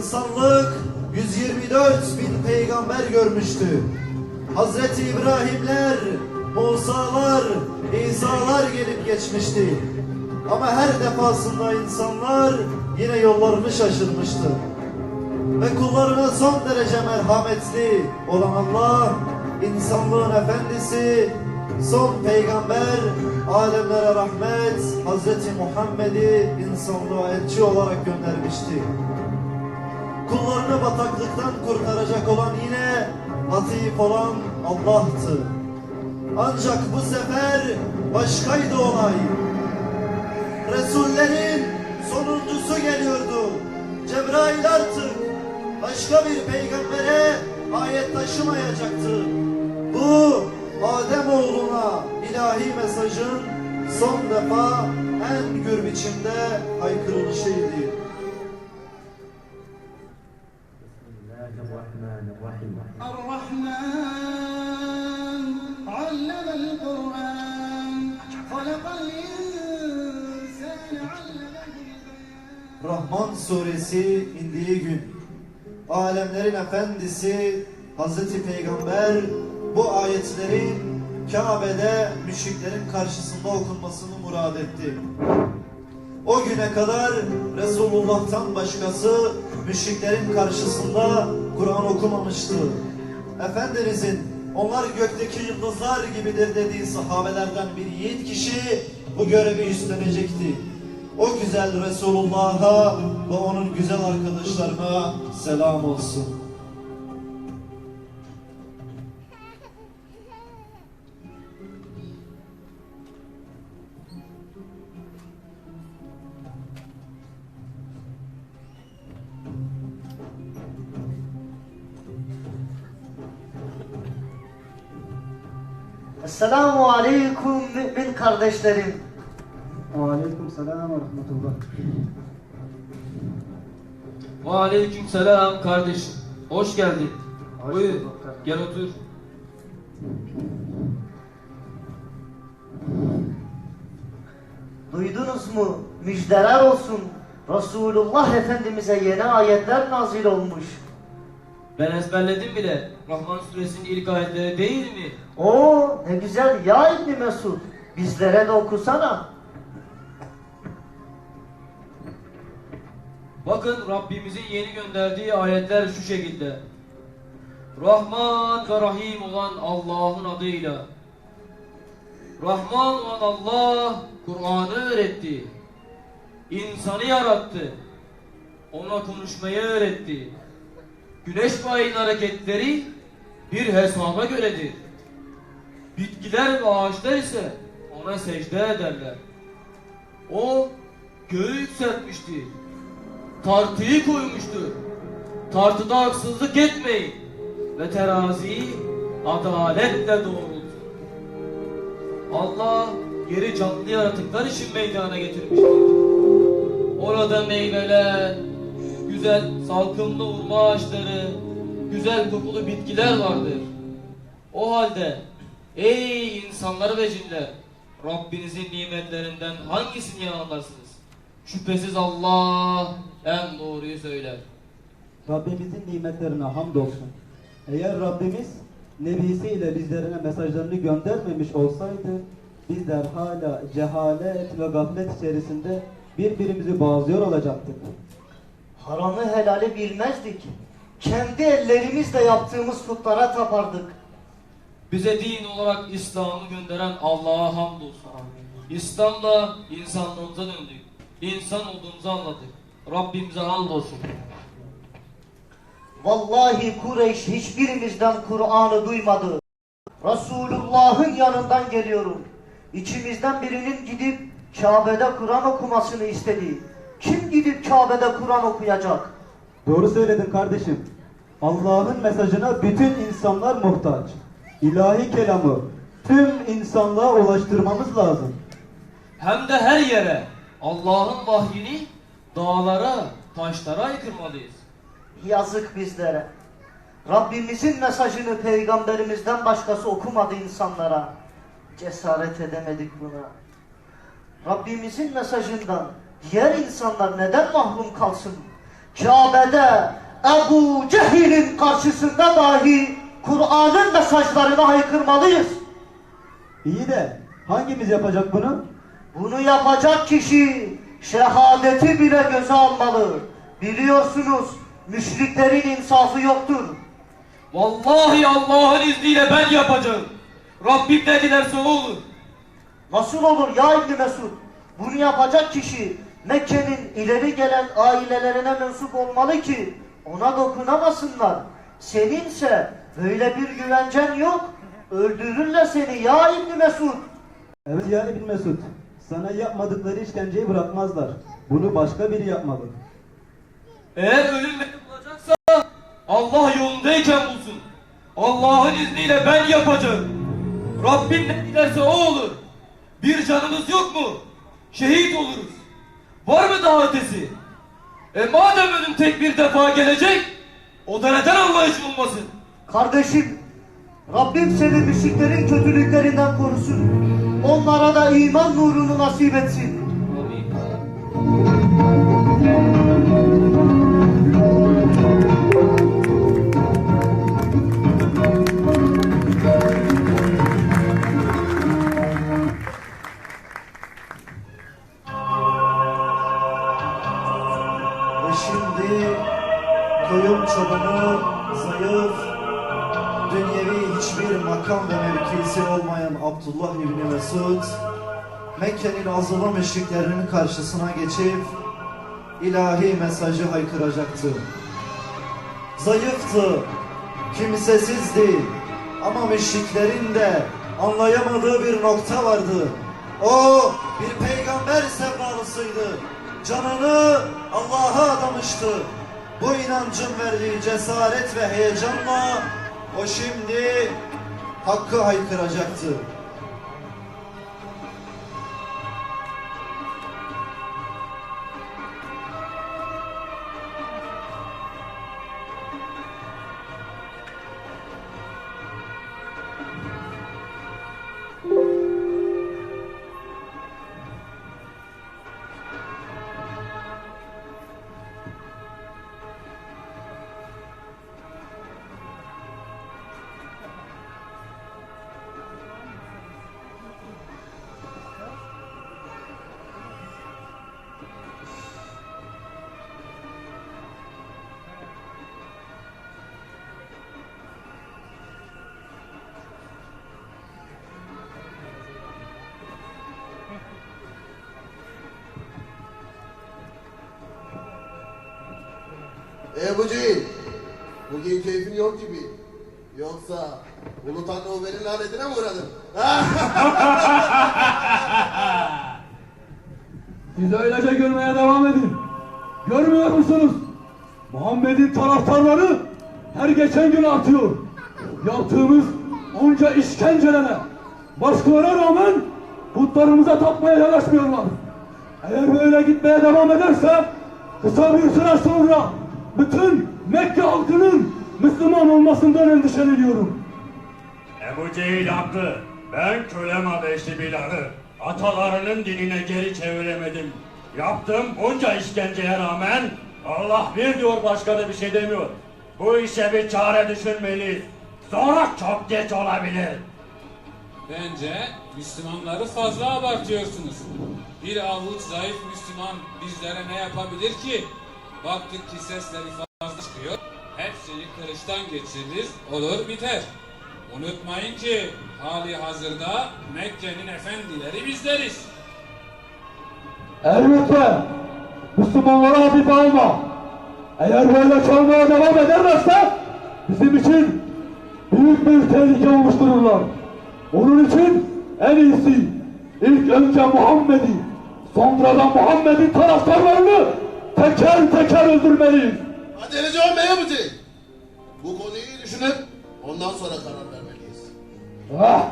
insanlık 124 bin peygamber görmüştü. Hazreti İbrahimler, Musa'lar, İsa'lar gelip geçmişti. Ama her defasında insanlar yine yollarını şaşırmıştı. Ve kullarına son derece merhametli olan Allah, insanlığın efendisi, son peygamber, alemlere rahmet, Hazreti Muhammed'i insanlığa elçi olarak göndermişti. Kullarını bataklıktan kurtaracak olan yine latif olan Allah'tı. Ancak bu sefer başkaydı olay. Resullerin sonuncusu geliyordu. Cebrail artık başka bir peygambere ayet taşımayacaktı. Bu Adem oğluna ilahi mesajın son defa en gür biçimde haykırılışıydı. Rahman suresi indiği gün alemlerin efendisi Hazreti Peygamber bu ayetleri Kabe'de müşriklerin karşısında okunmasını murad etti. O güne kadar Resulullah'tan başkası müşriklerin karşısında Kur'an okumamıştı. Efendimizin onlar gökteki yıldızlar gibidir dediği sahabelerden bir yiğit kişi bu görevi üstlenecekti. O güzel Resulullah'a ve onun güzel arkadaşlarına selam olsun. Esselamu aleyküm mümin kardeşlerim. Aleyküm selam ve rahmetullah. Aleyküm selam kardeşim. Hoş geldin. Hoş Buyur. kardeşim. Gel otur. Duydunuz mu? Müjdeler olsun. Resulullah Efendimiz'e yeni ayetler nazil olmuş. Ben ezberledim bile. Rahman suresinin ilk ayetleri değil mi? Oo ne güzel ya İbni Mesud. Bizlere de okusana. Bakın Rabbimizin yeni gönderdiği ayetler şu şekilde. Rahman ve Rahim olan Allah'ın adıyla. Rahman olan Allah Kur'an'ı öğretti. İnsanı yarattı. Ona konuşmayı öğretti. Güneş ve ayın hareketleri bir hesaba göredir. Bitkiler ve ağaçlar ise ona secde ederler. O göğü yükseltmiştir. Tartıyı koymuştur. Tartıda haksızlık etmeyin. Ve teraziyi adaletle doğrultun. Allah yeri canlı yaratıklar için meydana getirmiştir. Orada meyveler, güzel salkımlı hurma ağaçları, güzel kokulu bitkiler vardır. O halde ey insanlar ve cinler Rabbinizin nimetlerinden hangisini yalanlarsınız? Şüphesiz Allah en doğruyu söyler. Rabbimizin nimetlerine hamdolsun. Eğer Rabbimiz Nebisiyle bizlerine mesajlarını göndermemiş olsaydı bizler hala cehalet ve gaflet içerisinde birbirimizi bağlıyor olacaktık. Haramı helali bilmezdik. Kendi ellerimizle yaptığımız putlara tapardık. Bize din olarak İslam'ı gönderen Allah'a hamdolsun. İslam'la insanlığımıza döndük. İnsan olduğumuzu anladık. Rabbimize hamdolsun. Vallahi Kureyş hiçbirimizden Kur'an'ı duymadı. Resulullah'ın yanından geliyorum. İçimizden birinin gidip Kabe'de Kur'an okumasını istedi. Kim gidip Kabe'de Kur'an okuyacak? Doğru söyledin kardeşim. Allah'ın mesajına bütün insanlar muhtaç. İlahi kelamı tüm insanlığa ulaştırmamız lazım. Hem de her yere Allah'ın vahyini dağlara, taşlara yıkırmalıyız. Yazık bizlere. Rabbimizin mesajını peygamberimizden başkası okumadı insanlara. Cesaret edemedik buna. Rabbimizin mesajından diğer insanlar neden mahrum kalsın? Kabe'de Ebu Cehil'in karşısında dahi Kur'an'ın mesajlarını haykırmalıyız. İyi de hangimiz yapacak bunu? Bunu yapacak kişi şehadeti bile göze almalı. Biliyorsunuz müşriklerin insafı yoktur. Vallahi Allah'ın izniyle ben yapacağım. Rabbim ne dilerse o olur. Nasıl olur ya İbni Mesud? Bunu yapacak kişi Mekke'nin ileri gelen ailelerine mensup olmalı ki ona dokunamasınlar. Seninse böyle bir güvencen yok. Öldürürler seni ya İbni Mesud. Evet ya İbn Mesud. Sana yapmadıkları işkenceyi bırakmazlar. Bunu başka biri yapmalı. Eğer ölüm beni bulacaksa Allah yolundayken bulsun. Allah'ın izniyle ben yapacağım. Rabbim ne dilerse o olur. Bir canımız yok mu? Şehit oluruz. Var mı daha ötesi? E madem ölüm tek bir defa gelecek, o da neden Allah için olmasın? Kardeşim, Rabbim seni müşriklerin kötülüklerinden korusun. Onlara da iman nurunu nasip etsin. Amin. Abdullah İbni Mesud, Mekke'nin azılı müşriklerinin karşısına geçip ilahi mesajı haykıracaktı. Zayıftı, kimsesizdi ama müşriklerin de anlayamadığı bir nokta vardı. O bir peygamber sevdalısıydı. Canını Allah'a adamıştı. Bu inancın verdiği cesaret ve heyecanla o şimdi hakkı haykıracaktı. Ebu Cehil, bugün keyfin yok gibi. Yoksa Ulu Tanrı lanetine mi uğradın? Siz öylece gülmeye devam edin. Görmüyor musunuz? Muhammed'in taraftarları her geçen gün artıyor. Yaptığımız onca işkencelere, baskılara rağmen putlarımıza tapmaya yanaşmıyorlar. Eğer böyle gitmeye devam ederse kısa bir süre sonra bütün Mekke halkının Müslüman olmasından endişeleniyorum. Ebu Cehil haklı. Ben kölem Habeşli Bilal'ı atalarının dinine geri çeviremedim. Yaptığım bunca işkenceye rağmen Allah bir diyor başka da bir şey demiyor. Bu işe bir çare düşünmeliyiz. Sonra çok geç olabilir. Bence Müslümanları fazla abartıyorsunuz. Bir avuç zayıf Müslüman bizlere ne yapabilir ki? Baktık ki sesleri fazla çıkıyor. Hepsini kılıçtan geçiririz, olur biter. Unutmayın ki hali hazırda Mekke'nin efendileri bizleriz. Elbette Müslümanlara hafife alma. Eğer böyle çalmaya devam ederlerse bizim için büyük bir tehlike oluştururlar. Onun için en iyisi ilk önce Muhammed'i sonra da Muhammed'in taraftarlarını teker teker öldürmeliyiz. Aceleci olma Ebu Cehil. Bu konuyu düşünüp ondan sonra karar vermeliyiz. Ah!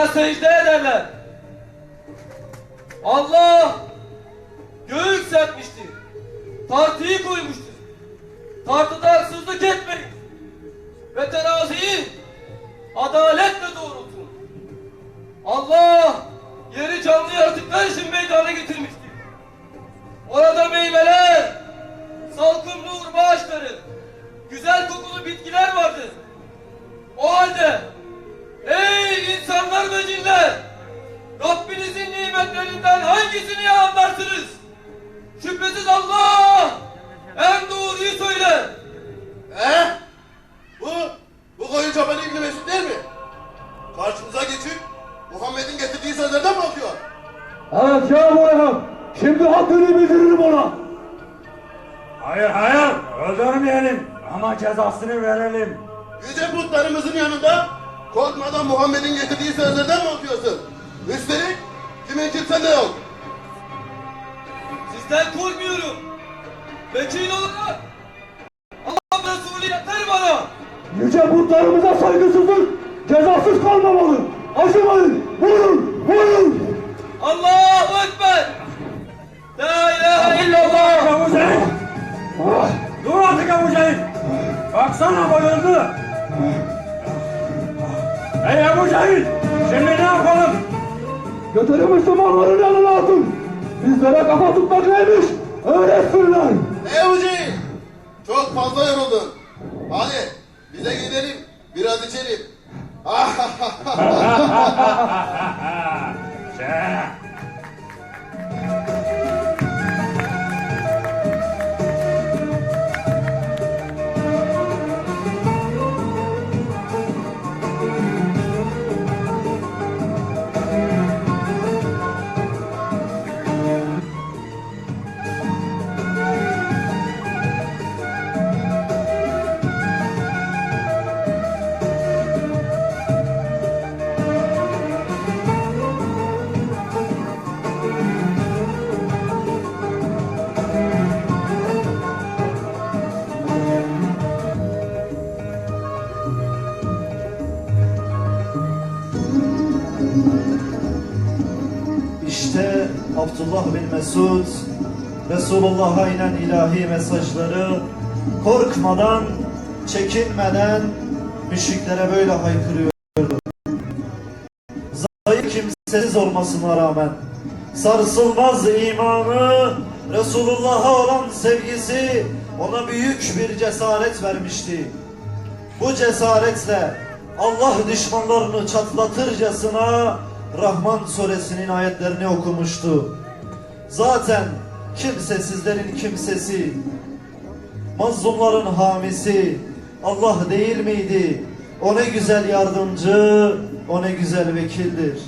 Sana secde ederler. Allah göğü yükseltmiştir. Tartıyı koymuştur. Tartıda haksızlık etmeyin. Ve teraziyi adaletle doğrultun. Allah yeri canlı yaratıklar için meydana getirmiştir. Orada meyveler, salkımlı hurma ağaçları, güzel kokulu bitkiler vardır. O halde ey insanlar ve cinler Rabbinizin nimetlerinden hangisini yalanlarsınız? Şüphesiz Allah en doğruyu söyler. He? Bu, bu koyun çobanı İbni Mesud değil mi? Karşımıza geçip Muhammed'in getirdiği sözlerden mi okuyor? Evet ya Muhammed. Şimdi haddini bildiririm ona. Hayır hayır öldürmeyelim ama cezasını verelim. Yüce putlarımızın yanında korkmadan Muhammed'in getirdiği sözlerden mi okuyorsun? Üstelik kimin kimsen de yok. Sizden korkmuyorum. Vekil olarak Allah Resulü yeter bana. Yüce putlarımıza saygısızlık cezasız kalmamalı. Acımayın. Vurun. Vurun. Allahu Ekber. La ilahe illallah. Dur artık Ebu Cehil! Baksana bayıldı! Ey Ebu Cehil! Şimdi ne yapalım? Götürün Müslümanların yanına atın. Bizlere kafa tutmak neymiş? Öğretsinler. Ebu Cehil! Çok fazla yoruldun. Hadi bize gidelim biraz içelim. Şey, Abdullah bin Mesud Resulullah'a inen ilahi mesajları korkmadan, çekinmeden müşriklere böyle haykırıyordu. Zayıf kimsesiz olmasına rağmen sarsılmaz imanı, Resulullah'a olan sevgisi ona büyük bir cesaret vermişti. Bu cesaretle Allah düşmanlarını çatlatırcasına Rahman suresinin ayetlerini okumuştu. Zaten kimsesizlerin kimsesi, mazlumların hamisi Allah değil miydi? O ne güzel yardımcı, o ne güzel vekildir.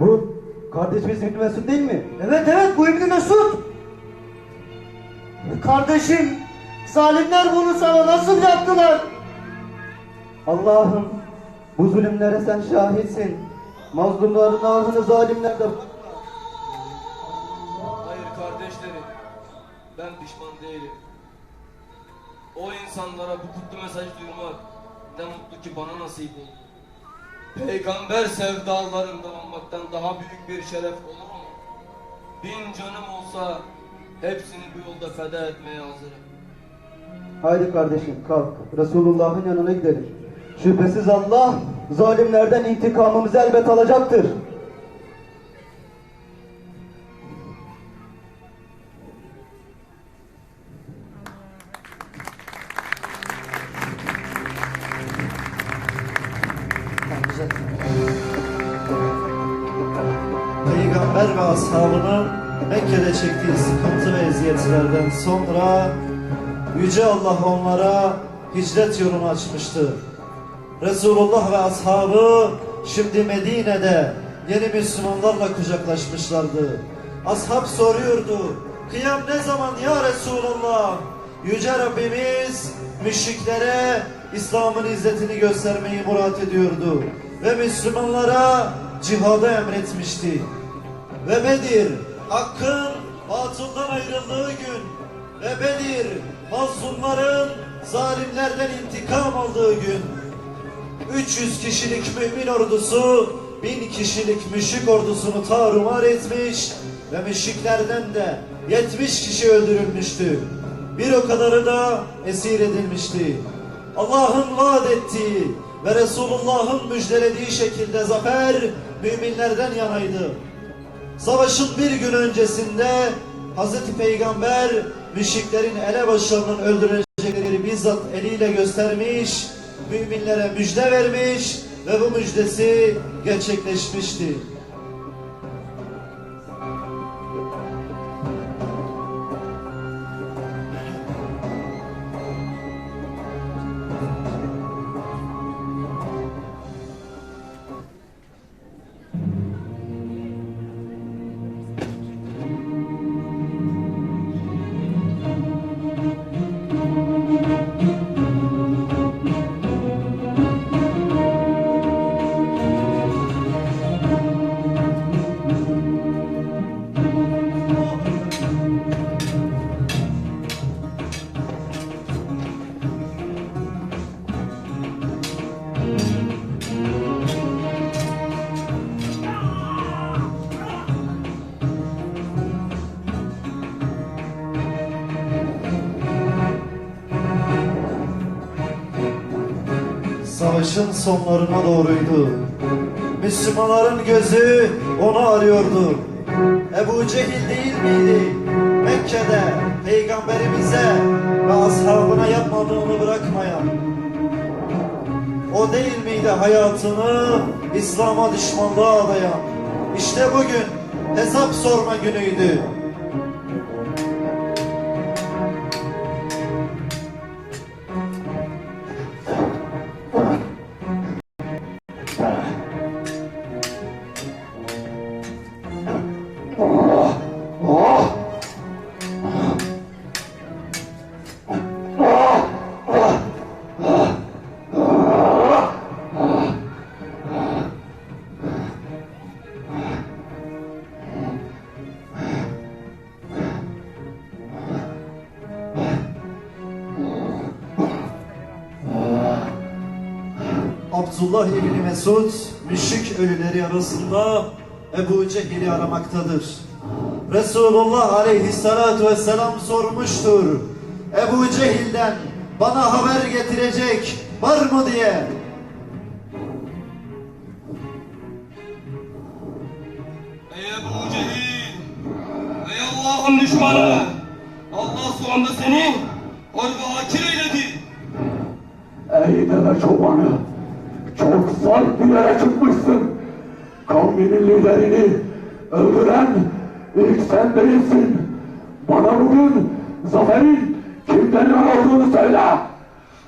Bu kardeşimiz Mesud değil mi? Kardeşim zalimler bunu sana nasıl yaptılar? Allah'ım bu zulümlere sen şahitsin. Mazlumların ahını zalimler de Hayır kardeşlerim, ben pişman değilim. O insanlara bu kutlu mesajı duyurmak ne mutlu ki bana nasip oldu. Peygamber sevdalarında olmaktan daha büyük bir şeref olur mu? Bin canım olsa hepsini bu yolda feda etmeye hazırım. Haydi kardeşim kalk. Resulullah'ın yanına gidelim. Şüphesiz Allah zalimlerden intikamımızı elbet alacaktır. Peygamber ve ashabının Mekke'de çektiği sıkıntı ve eziyetlerden sonra Yüce Allah onlara hicret yolunu açmıştı. Resulullah ve ashabı şimdi Medine'de yeni Müslümanlarla kucaklaşmışlardı. Ashab soruyordu, kıyam ne zaman ya Resulullah? Yüce Rabbimiz müşriklere İslam'ın izzetini göstermeyi murat ediyordu. Ve Müslümanlara cihadı emretmişti. Ve Bedir Hakkın batıldan ayrıldığı gün ve Bedir mazlumların zalimlerden intikam aldığı gün 300 kişilik mümin ordusu 1000 kişilik müşrik ordusunu tarumar etmiş ve müşriklerden de 70 kişi öldürülmüştü. Bir o kadarı da esir edilmişti. Allah'ın vaat ettiği ve Resulullah'ın müjdelediği şekilde zafer müminlerden yanaydı. Savaşın bir gün öncesinde Hazreti Peygamber müşriklerin elebaşlarının öldürülecekleri bizzat eliyle göstermiş, müminlere müjde vermiş ve bu müjdesi gerçekleşmişti. Sonlarına doğruydu. Müslümanların gözü onu arıyordu. Ebu Cehil değil miydi? Mekke'de peygamberimize ve ashabına yapmadığını bırakmayan. O değil miydi hayatını İslam'a düşmanlığa adayan? İşte bugün hesap sorma günüydü. Abdullah İbni Mesud müşrik ölüleri arasında Ebu Cehil'i aramaktadır. Resulullah aleyhissalatu vesselam sormuştur. Ebu Cehil'den bana haber getirecek var mı diye. Ey Ebu Cehil! Ey Allah'ın düşmanı! Allah şu anda seni orada akir eyledi. Ey deve çobanı, sert bir yere çıkmışsın. Kavminin liderini öldüren ilk sen değilsin. Bana bugün zaferin kimden olduğunu söyle.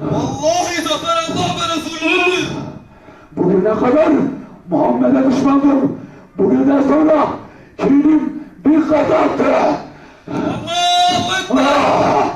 Vallahi zafer Allah ve Resulünündür. Bugüne kadar Muhammed'e düşmandım. Bugünden sonra kinim bir kat arttı. Allahu Ekber!